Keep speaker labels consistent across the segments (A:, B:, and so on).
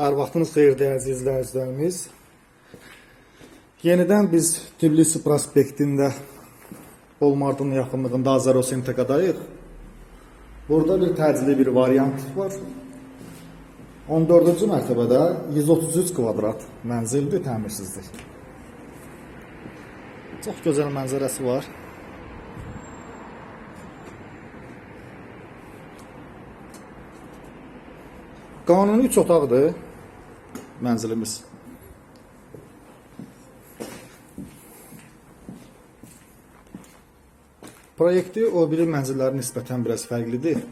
A: Hər vaxtınız xeyir dəyərli izləyicilərimiz. Yenidən biz Tbilisi prospektində Olmardın yaxınlığında Azərosentəkadayıq. Burada bir təcili bir variant var. 14-cü mərtəbədə 133 kvadrat mənzildir, təmirsizdir. Çox gözəl mənzərəsi var. Qanuni 3 otaqdır mənzilimiz. Proyekti o biri mənzillərin nisbətən biraz fərqlidir.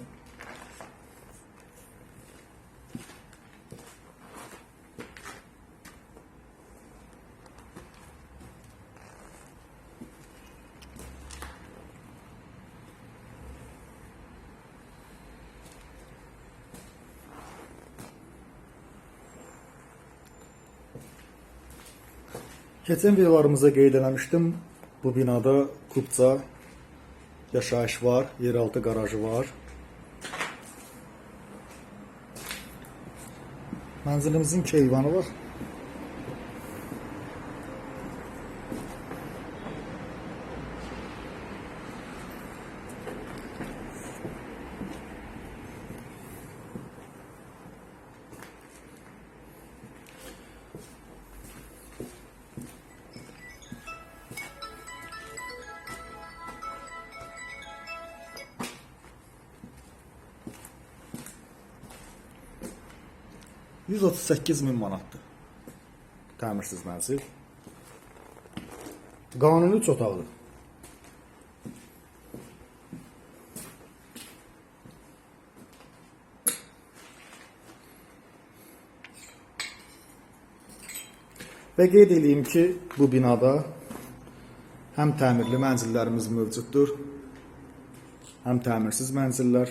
A: Keçən videolarımızda qeyd eləmişdim. Bu binada kubca yaşayış var, yeraltı qarajı var. Mənzilimizin keyvanı var. ...138 min manatdır. Təmirsiz mənzil. Qanuni 3 otaqlı. Və qeyd edeyim ki, bu binada həm təmirli mənzillərimiz mövcuddur, həm təmirsiz mənzillər.